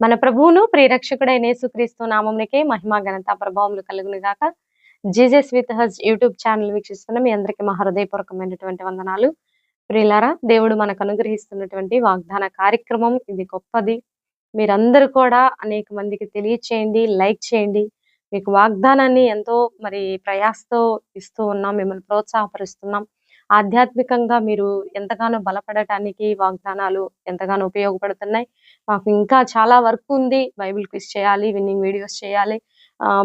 మన ప్రభువును ప్రియరక్షకుడైన యేసుక్రీస్తు నామమునికే మహిమ ఘనత ప్రభావములు కలుగును గాక. Jesus with us YouTube channel వీక్షిస్తున్న మీ అందరికీ మా హృదయపూర్వకమైనటువంటి వందనాలు. ప్రియులారా దేవుడు మనకు అనుగ్రహిస్తున్నటువంటి వాగ్దాన కార్యక్రమం ఇది గొప్పది. మీరందరూ కూడా అనేక మందికి తెలియచేయండి లైక్ చేయండి. మీకు వాగ్దానాన్ని ఎంతో మరి ప్రయాసతో ఇస్తూ ఉన్నాం మిమ్మల్ని ప్రోత్సాహపరుస్తున్నాం. ఆధ్యాత్మికంగా మీరు ఎంతగానో బలపడటానికి వాగ్దానాలు ఎంతగానో ఉపయోగపడుతున్నాయి. మాకు ఇంకా చాలా వర్క్ ఉంది. బైబిల్ క్విజ్ చేయాలి విన్నింగ్ వీడియోస్ చేయాలి.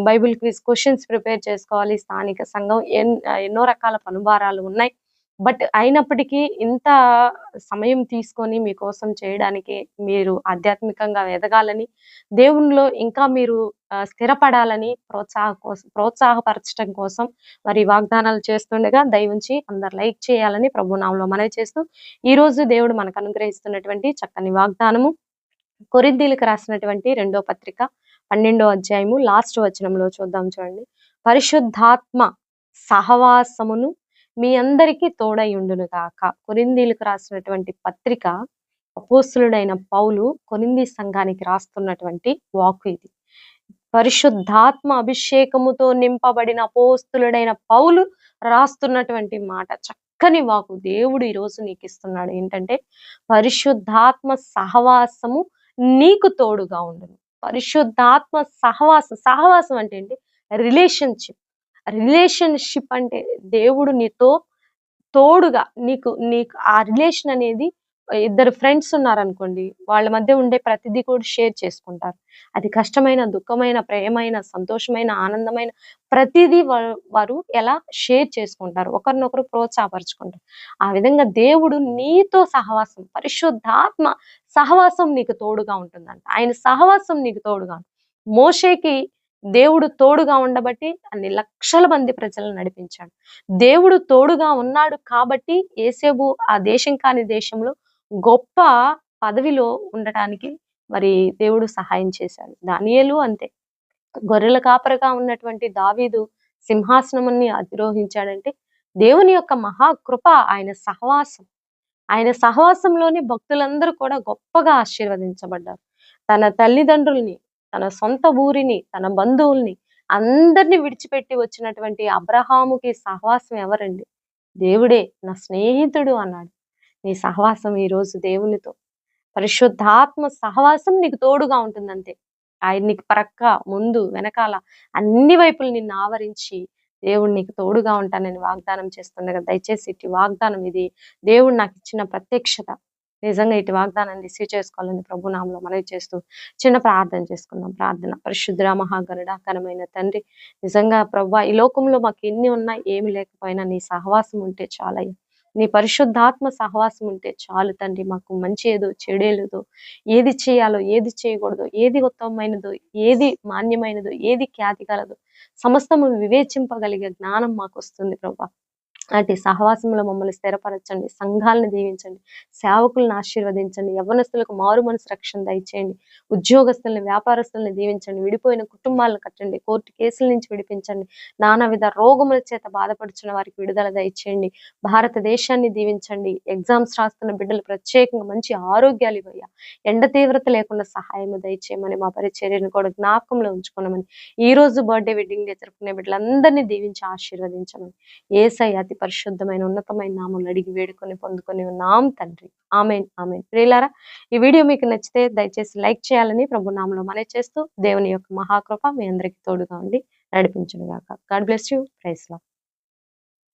బైబిల్ క్విజ్ క్వశ్చన్స్ ప్రిపేర్ చేసుకోవాలి. స్థానిక సంఘం ఎన్- ఎన్నో రకాల పనుభారాలు ఉన్నాయి. బట్ అయినప్పటికీ ఇంత సమయం తీసుకొని మీకోసం చేయడానికి మీరు ఆధ్యాత్మికంగా ఎదగాలని దేవునిలో ఇంకా మీరు స్థిరపడాలని ప్రోత్సాహ కోసం ప్రోత్సాహపరచడం కోసం మరి వాగ్దానాలు చేస్తుండగా దయవుంచి అందరు లైక్ చేయాలని ప్రభు నామంలో మనవి చేస్తూ ఈ రోజు దేవుడు మనకు అనుగ్రహిస్తున్నటువంటి చక్కని వాగ్దానము. కొరిద్దీలకు రాసినటువంటి రెండో పత్రిక పన్నెండో అధ్యాయము లాస్ట్ వచనంలో చూద్దాం చూడండి. పరిశుద్ధాత్మ సహవాసమును మీ అందరికీ తోడై ఉండును గాక. కొరిందీలకు రాసినటువంటి పత్రిక అపోస్తులుడైన పౌలు కొరింది సంఘానికి రాస్తున్నటువంటి వాకు ఇది. పరిశుద్ధాత్మ అభిషేకముతో నింపబడిన అపోస్తులుడైన పౌలు రాస్తున్నటువంటి మాట చక్కని వాకు దేవుడు ఈరోజు రోజు నీకు ఇస్తున్నాడు. ఏంటంటే పరిశుద్ధాత్మ సహవాసము నీకు తోడుగా ఉండును. పరిశుద్ధాత్మ సహవాసం సహవాసం అంటే ఏంటి? రిలేషన్షిప్. రిలేషన్షిప్ అంటే దేవుడు నీతో తోడుగా నీకు నీకు ఆ రిలేషన్ అనేది ఇద్దరు ఫ్రెండ్స్ ఉన్నారనుకోండి వాళ్ళ మధ్య ఉండే ప్రతిదీ కూడా షేర్ చేసుకుంటారు. అది కష్టమైన దుఃఖమైన ప్రేమైన సంతోషమైన ఆనందమైన ప్రతిదీ వారు ఎలా షేర్ చేసుకుంటారు. ఒకరినొకరు ప్రోత్సాహపరుచుకుంటారు. ఆ విధంగా దేవుడు నీతో సహవాసం పరిశుద్ధాత్మ సహవాసం నీకు తోడుగా ఉంటుందంట. ఆయన సహవాసం నీకు తోడుగా మోషేకి దేవుడు తోడుగా ఉండబట్టి అన్ని లక్షల మంది ప్రజలను నడిపించాడు. దేవుడు తోడుగా ఉన్నాడు కాబట్టి ఏసేబు ఆ దేశం కాని దేశంలో గొప్ప పదవిలో ఉండటానికి మరి దేవుడు సహాయం చేశాడు. దానియలు అంతే. గొర్రెల కాపరగా ఉన్నటువంటి దావీదు సింహాసనముని అధిరోహించాడంటే దేవుని యొక్క మహాకృప ఆయన సహవాసం. ఆయన సహవాసంలోని భక్తులందరూ కూడా గొప్పగా ఆశీర్వదించబడ్డారు. తన తల్లిదండ్రుల్ని తన సొంత ఊరిని తన బంధువుల్ని అందరిని విడిచిపెట్టి వచ్చినటువంటి అబ్రహాముకి సహవాసం ఎవరండి? దేవుడే నా స్నేహితుడు అన్నాడు. నీ సహవాసం ఈ రోజు దేవునితో. పరిశుద్ధాత్మ సహవాసం నీకు తోడుగా ఉంటుందంతే. ఆయన నీకు పరక్క ముందు వెనకాల అన్ని వైపులు నిన్ను ఆవరించి దేవుడు నీకు తోడుగా ఉంటానని వాగ్దానం చేస్తుండగా దయచేసి ఇటు వాగ్దానం ఇది. దేవుడు నాకు ఇచ్చిన ప్రత్యక్షత. నిజంగా ఇటు వాగ్దానాన్ని రిసీవ్ చేసుకోవాలని ప్రభునామంలో మనవి చేస్తూ చిన్న ప్రార్థన చేసుకుందాం. ప్రార్థన. పరిశుద్ర మహాగరుడ ఘనమైన తండ్రి నిజంగా ప్రభా ఈ లోకంలో మాకు ఎన్ని ఉన్నా ఏమి లేకపోయినా నీ సహవాసం ఉంటే చాలయ్య. నీ పరిశుద్ధాత్మ సహవాసం ఉంటే చాలు తండ్రి. మాకు మంచి ఏదో చెడేలేదో ఏది చేయాలో ఏది చేయకూడదో ఏది ఉత్తమమైనదో ఏది మాన్యమైనదో ఏది ఖ్యాతి కలదో సమస్తము వివేచింపగలిగే జ్ఞానం మాకు వస్తుంది ప్రభా. అటు సహవాసంలో మమ్మల్ని స్థిరపరచండి సంఘాలను దీవించండి సేవకులను ఆశీర్వదించండి యవ్వనస్తులకు మారు మనసు రక్షణ దయచేయండి ఉద్యోగస్తుల్ని వ్యాపారస్తుల్ని దీవించండి విడిపోయిన కుటుంబాలను కట్టండి కోర్టు కేసుల నుంచి విడిపించండి నానా విధ రోగముల చేత బాధపడుచున్న వారికి విడుదల దయచేయండి భారతదేశాన్ని దీవించండి ఎగ్జామ్స్ రాస్తున్న బిడ్డలు ప్రత్యేకంగా మంచి ఆరోగ్యాలు ఇవ్వయ్యా. ఎండ తీవ్రత లేకుండా సహాయము దయచేయమని మా పరిచర్యను కూడా జ్ఞాపకంలో ఉంచుకున్నామని ఈ రోజు బర్త్డే వెడ్డింగ్ డే జరుపుకునే బిడ్డలందరినీ దీవించి ఆశీర్వదించమని ఏసై అతి పరిశుద్ధమైన ఉన్నతమైన నామములు అడిగి వేడుకొని పొందుకొని ఉన్నాం తండ్రి. Amen amen. ప్రియులారా ఈ వీడియో మీకు నచ్చితే దయచేసి లైక్ చేయాలని ప్రభు నామంలో మనే చేస్తూ దేవుని యొక్క మహాకృప మీ అందరికీ తోడుగా ఉండి నడిపించును గాక God bless you. Praise lord.